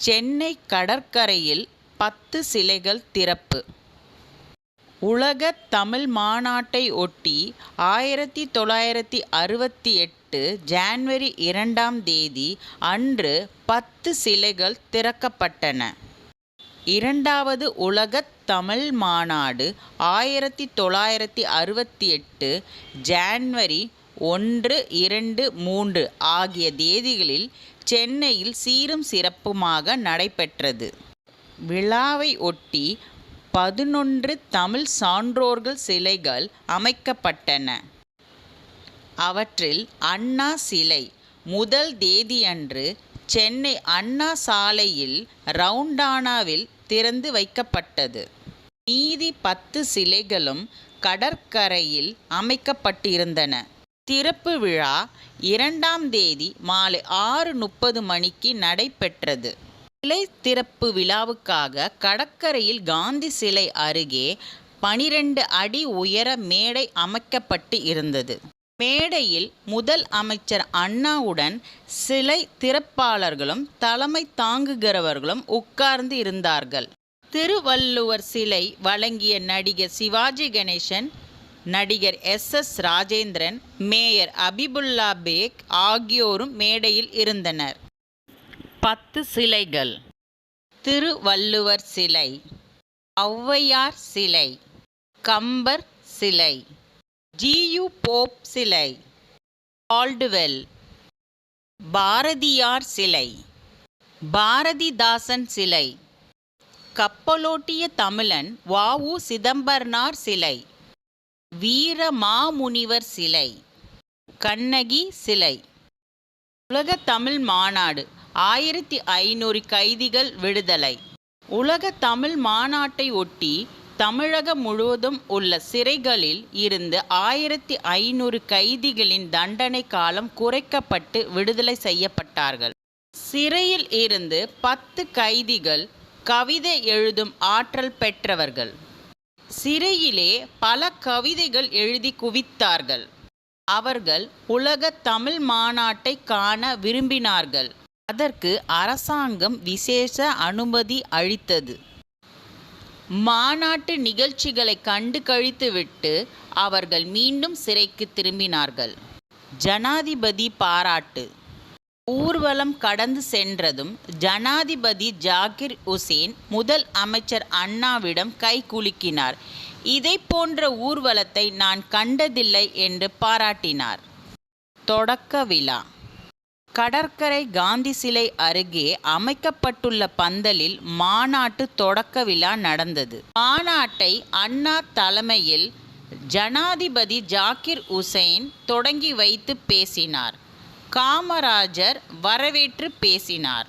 சென்னை கடற்கரையில் பத்து சிலைகள் திறப்பு. உலக தமிழ் மாநாட்டை ஒட்டி ஆயிரத்தி தொள்ளாயிரத்தி அறுபத்தி எட்டு ஜான்வரி இரண்டாம் தேதி அன்று பத்து சிலைகள் திறக்கப்பட்டன. இரண்டாவது உலகத் தமிழ் மாநாடு ஆயிரத்தி தொள்ளாயிரத்தி அறுபத்தி எட்டு ஜான்வரி ஒன்று இரண்டு மூன்று ஆகிய தேதிகளில் சென்னையில் சீரும் சிறப்புமாக நடைபெற்றது. விழாவை ஒட்டி பதினொன்று தமிழ் சான்றோர்கள் சிலைகள் அமைக்கப்பட்டன. அவற்றில் அண்ணா சிலை முதல் தேதியன்று சென்னை அண்ணா சாலையில் ரவுண்டானாவில் திறந்து வைக்கப்பட்டது. மீதி பத்து சிலைகளும் கடற்கரையில் அமைக்கப்பட்டிருந்தன. திறப்பு விழா இரண்டாம் தேதி மாலை ஆறு முப்பது மணிக்கு நடைபெற்றது. சிலை திறப்பு விழாவுக்காக கடற்கரையில் காந்தி சிலை அருகே பனிரெண்டு அடி உயர மேடை அமைக்கப்பட்டு இருந்தது. மேடையில் முதல் அமைச்சர் அண்ணாவுடன் சிலை திறப்பாளர்களும் தலைமை தாங்குகிறவர்களும் உட்கார்ந்து இருந்தார்கள். திருவள்ளுவர் சிலை வழங்கிய நடிகர் சிவாஜி கணேசன் நடிகர் S S Rajendran mayor Habibullah Baig ஆகியோரும் மேடையில் இருந்தனர். பத்து சிலைகள். திருவள்ளுவர் சிலை ஔவையார் சிலை கம்பர் சிலை ஜியு போப் சிலை ஆல்டுவெல் பாரதியார் சிலை பாரதிதாசன் சிலை கப்பலோட்டிய தமிழன் வாவு சிதம்பரனார் சிலை வீரமாமுனிவர் சிலை கண்ணகி சிலை. உலக தமிழ் மாநாடு ஆயிரத்தி ஐநூறு கைதிகள் விடுதலை. உலக தமிழ் மாநாட்டை ஒட்டி தமிழகம் முழுவதும் உள்ள சிறைகளில் இருந்து ஆயிரத்தி ஐநூறு கைதிகளின் தண்டனை காலம் குறைக்கப்பட்டு விடுதலை செய்யப்பட்டார்கள். சிறையில் இருந்து பத்து கைதிகள் கவிதை எழுதும் ஆற்றல் பெற்றவர்கள். சிறையிலே பல கவிதைகள் எழுதி குவித்தார்கள். அவர்கள் உலக தமிழ் மாநாட்டை காண விரும்பினார்கள். அதற்கு அரசாங்கம் விசேஷ அனுமதி அளித்தது. மாநாட்டு நிகழ்ச்சிகளை கண்டு கழித்துவிட்டு அவர்கள் மீண்டும் சிறைக்கு திரும்பினார்கள். ஜனாதிபதி பாராட்டு. ஊர்வலம் கடந்து சென்றதும் ஜனாதிபதி ஜாகிர் உசேன் முதல் அமைச்சர் அண்ணாவிடம் கை குலுக்கினார். இதை போன்ற ஊர்வலத்தை நான் கண்டதில்லை என்று பாராட்டினார். தொடக்க விழா. கடற்கரை காந்தி சிலை அருகே அமைக்கப்பட்டுள்ள பந்தலில் மாநாட்டு தொடக்க விழா நடந்தது. மாநாட்டை அண்ணா தலைமையில் ஜனாதிபதி ஜாகிர் உசேன் தொடங்கி வைத்து பேசினார். காமராஜர் வரவேற்று பேசினார்.